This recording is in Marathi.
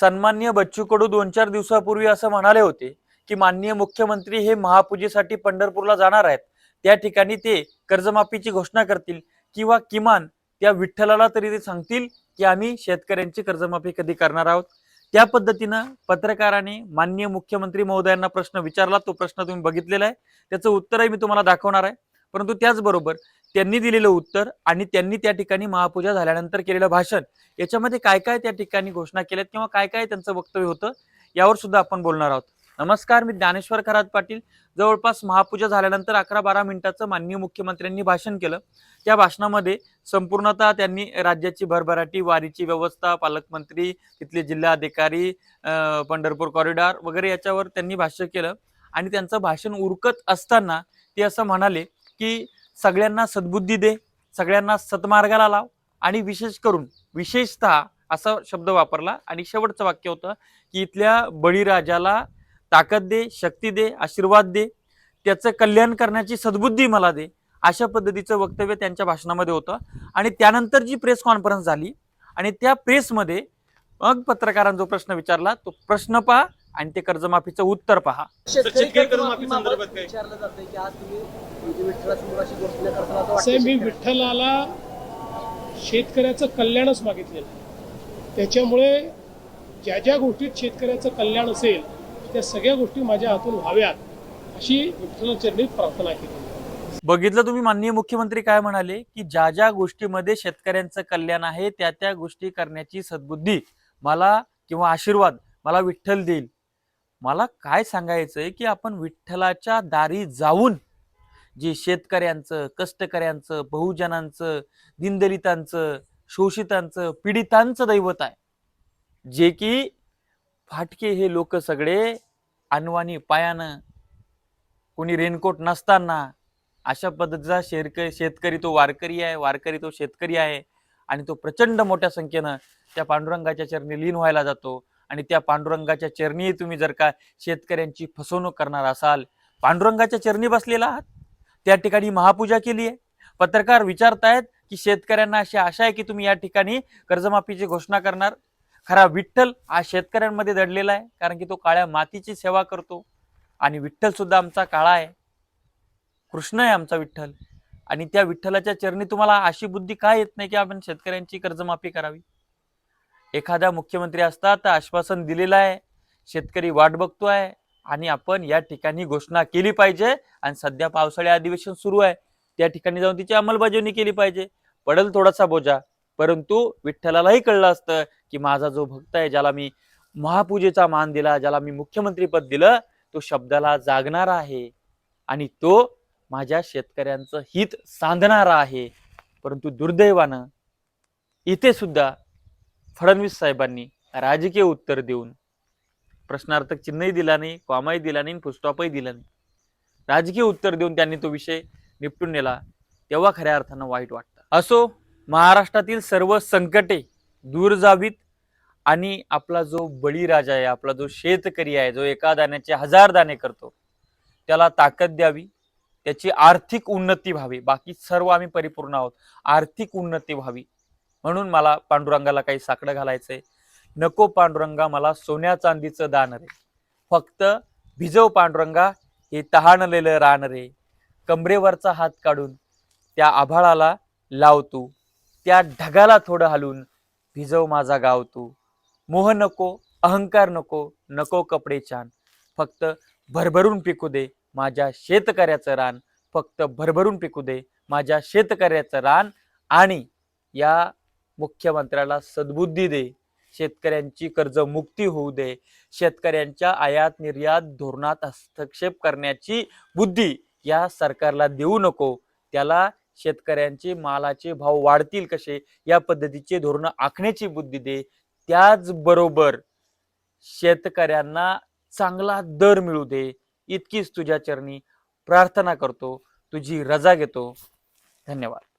सन्मान्य बच्चू कडू दोन चार दिवसापूर्वी असं म्हणाले होते की माननीय मुख्यमंत्री हे महापूजेसाठी पंढरपूरला जाणार आहेत. त्या ठिकाणी ते कर्जमाफीची घोषणा करतील किंवा किमान त्या विठ्ठलाला तरी ते सांगतील की आम्ही शेतकऱ्यांची कर्जमाफी कधी करणार आहोत. त्या पद्धतीनं पत्रकाराने माननीय मुख्यमंत्री महोदयांना प्रश्न विचारला तो प्रश्न तुम्ही बघितलेला आहे. त्याचं उत्तरही मी तुम्हाला दाखवणार आहे. परंतु त्याचबरोबर त्यांनी दिलेलं उत्तर आणि त्यांनी त्या ठिकाणी महापूजा झाल्यानंतर केलेलं भाषण. याच्यामध्ये काय काय त्या ठिकाणी घोषणा केल्यात किंवा काय काय त्यांचं वक्तव्य होतं यावर सुद्धा आपण बोलणार आहोत. नमस्कार मी ज्ञानेश्वर खरात पाटील. जवळपास महापूजा झाल्यानंतर अकरा बारा मिनिटाचं माननीय मुख्यमंत्र्यांनी भाषण केलं. त्या भाषणामध्ये संपूर्णतः त्यांनी राज्याची भरभराटी वारीची व्यवस्था पालकमंत्री तिथले जिल्हाधिकारी पंढरपूर कॉरिडॉर वगैरे याच्यावर त्यांनी भाष्य केलं. आणि त्यांचं भाषण उरकत असताना ते असं म्हणाले की सगळ्यांना सद्बुद्धी दे सगळ्यांना सतमार्गाला लाव आणि विशेष करून विशेषतः असा शब्द वापरला आणि शेवटचं वाक्य होतं की इथल्या बळीराजाला ताकद दे शक्ती दे आशीर्वाद दे त्याचं कल्याण करण्याची सद्बुद्धी मला दे अशा पद्धतीचं वक्तव्य त्यांच्या भाषणामध्ये होतं. आणि त्यानंतर जी प्रेस कॉन्फरन्स झाली आणि त्या प्रेसमध्ये मग पत्रकारांचा जो प्रश्न विचारला तो प्रश्न पहा आणि ते कर्जमाफीचं उत्तर पहा शेतकरी शेतकरी कर्जमाफी कर्जमाफी संदर्भात काय? विचारलं जातंय की आज तुम्ही म्हणजे विठ्ठलासमोर अशी घोषणा करताना असं साहेब वाटतं मी शेतकऱ्यांना. विठ्ठलाला शेतकऱ्याचं कल्याणच मागितलेलं आहे. त्याच्यामुळे ज्या ज्या गोष्टीत शेतकऱ्याचं कल्याण असेल त्या सगळ्या गोष्टी माझ्या हातून व्हाव्यात अशी विठ्ठलाचरणी प्रार्थना केली बघितलं तुम्ही माननीय मुख्यमंत्री काय म्हणाले की ज्या ज्या गोष्टीमध्ये शेतकऱ्यांचं कल्याण आहे त्या त्या गोष्टी करण्याची सद्बुद्धी मला किंवा आशीर्वाद मला विठ्ठल देईल मला काय सांगायचं आहे की आपण विठ्ठलाच्या दारी जाऊन जे शेतकऱ्यांचं कष्टकऱ्यांचं बहुजनांचं दिनदलितांचं शोषितांचं पीडितांचं दैवत आहे. जे की फाटके हे लोक सगळे अनवाणी पायानं कोणी रेनकोट नसताना अशा पद्धतीचा शेरक शेतकरी तो वारकरी आहे वारकरी तो शेतकरी आहे आणि तो प्रचंड मोठ्या संख्येनं त्या पांडुरंगाच्या चरणी लीन व्हायला जातो. आणि त्या पांडुरंगाच्या चरणी तुम्ही जर का शेतकऱ्यांची फसवणूक करणार असाल पांडुरंगाच्या चरणी बसलेला आहात. त्या ठिकाणी महापूजा केली आहे. पत्रकार विचारतायत की शेतकऱ्यांना अशी आशा आहे की तुम्ही या ठिकाणी कर्जमाफीची घोषणा करणार. खरा विठ्ठल हा शेतकऱ्यांमध्ये दडलेला आहे कारण की तो काळ्या मातीची सेवा करतो. आणि विठ्ठल सुद्धा आमचा काळा आहे. कृष्ण आहे आमचा विठ्ठल. आणि त्या विठ्ठलाच्या चरणी तुम्हाला अशी बुद्धी का येत नाही की आपण शेतकऱ्यांची कर्जमाफी करावी? एखादा मुख्यमंत्री असता तर आश्वासन दिलेलं आहे. शेतकरी वाट बघतोय आणि आपण या ठिकाणी घोषणा केली पाहिजे आणि सध्या पावसाळी अधिवेशन सुरू आहे. त्या ठिकाणी जाऊन तिची अंमलबजावणी केली पाहिजे. पडल थोडासा बोजा परंतु विठ्ठलालाही कळलं असतं की माझा जो भक्त आहे ज्याला मी महापूजेचा मान दिला ज्याला मी मुख्यमंत्रीपद दिलं तो शब्दाला जागणारा आहे. आणि तो माझ्या शेतकऱ्यांचं हित सांधणारा आहे. परंतु दुर्दैवानं इथे सुद्धा फडणवीस साहेबांनी राजकीय उत्तर देऊन प्रश्नार्थक चिन्हही दिला नाही कॉमाही दिला नाही फुलस्टॉपही दिला नाही. राजकीय उत्तर देऊन त्यांनी तो विषय निपटून नेला तेव्हा खऱ्या अर्थानं वाईट वाटतं. असो महाराष्ट्रातील सर्व संकटे दूर जावीत आणि आपला जो बळीराजा आहे आपला जो शेतकरी आहे जो एका दाण्याचे हजार दाणे करतो त्याला ताकद द्यावी त्याची आर्थिक उन्नती व्हावी. बाकी सर्व आम्ही परिपूर्ण आहोत. आर्थिक उन्नती व्हावी. म्हणून मला पांडुरंगाला काही साकडं घालायचंय. नको पांडुरंगा मला सोन्या चांदीचं दान रे. फक्त भिजव पांडुरंगा हे तहानलेलं रान रे. कमरेवरचा हात काढून त्या आभाळाला लावतू त्या ढगाला थोडं हलून भिजव माझा गाव तू. मोह नको अहंकार नको नको कपडे छान. फक्त भरभरून पिकू दे माझ्या शेतकऱ्याचं रान. फक्त भरभरून पिकू दे माझ्या शेतकऱ्याचं रान आणि या मुख्यमंत्र्याला सद्बुद्धी दे शेतकऱ्यांची कर्जमुक्ती होऊ दे शेतकऱ्यांच्या आयात निर्यात धोरणात हस्तक्षेप करण्याची बुद्धी या सरकारला देऊ नको. त्याला शेतकऱ्यांचे मालाचे भाव वाढतील कसे? या पद्धतीचे धोरण आखण्याची बुद्धी दे. त्याचबरोबर शेतकऱ्यांना चांगला दर मिळू दे. इतकीच तुझ्या चरणी प्रार्थना करतो. तुझी रजा घेतो. धन्यवाद.